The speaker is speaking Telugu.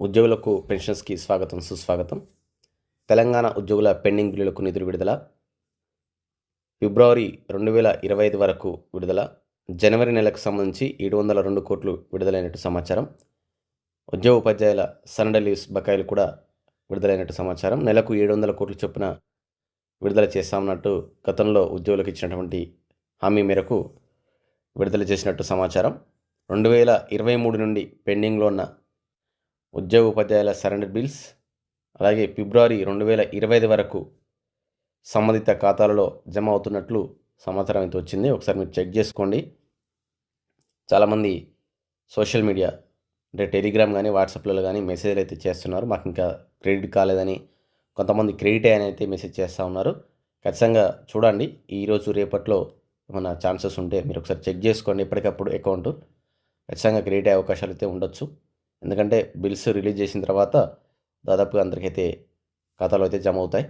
ఉద్యోగులకు పెన్షన్స్కి స్వాగతం సుస్వాగతం. తెలంగాణ ఉద్యోగుల పెండింగ్ బిల్లులకు నిధులు విడుదల. ఫిబ్రవరి రెండు వేల ఇరవై ఐదు వరకు విడుదల. జనవరి నెలకు సంబంధించి ఏడు వందల రెండు కోట్లు విడుదలైనట్టు సమాచారం. ఉద్యోగ ఉపాధ్యాయుల సన్నడ లీవ్స్ బకాయిలు కూడా విడుదలైనట్టు సమాచారం. నెలకు ఏడు వందల కోట్ల చొప్పున విడుదల చేస్తామన్నట్టు గతంలో ఉద్యోగులకు ఇచ్చినటువంటి హామీ మేరకు విడుదల చేసినట్టు సమాచారం. రెండు వేల ఇరవై మూడు నుండి పెండింగ్లో ఉన్న ఉద్యోగ ఉపాధ్యాయుల సరెండర్ బిల్స్ అలాగే ఫిబ్రవరి రెండు వేల ఇరవై ఐదు వరకు సంబంధిత ఖాతాలలో జమ అవుతున్నట్లు సమాచారం అయితే వచ్చింది. ఒకసారి మీరు చెక్ చేసుకోండి. చాలామంది సోషల్ మీడియా అంటే టెలిగ్రామ్ కానీ వాట్సాప్లలో కానీ మెసేజ్లు అయితే చేస్తున్నారు. మాకు ఇంకా క్రెడిట్ కాలేదని కొంతమంది క్రెడిట్ అని అయితే మెసేజ్ చేస్తూ ఉన్నారు. ఖచ్చితంగా చూడండి. ఈరోజు రేపట్లో ఏమైనా ఛాన్సెస్ ఉంటే మీరు ఒకసారి చెక్ చేసుకోండి. ఎప్పటికప్పుడు అకౌంట్ ఖచ్చితంగా క్రియేట్ అయ్యే అవకాశాలు అయితే ఉండొచ్చు. ఎందుకంటే బిల్స్ రిలీజ్ చేసిన తర్వాత దాదాపుగా అందరికైతే ఖాతాలో అయితే జమ అవుతాయి.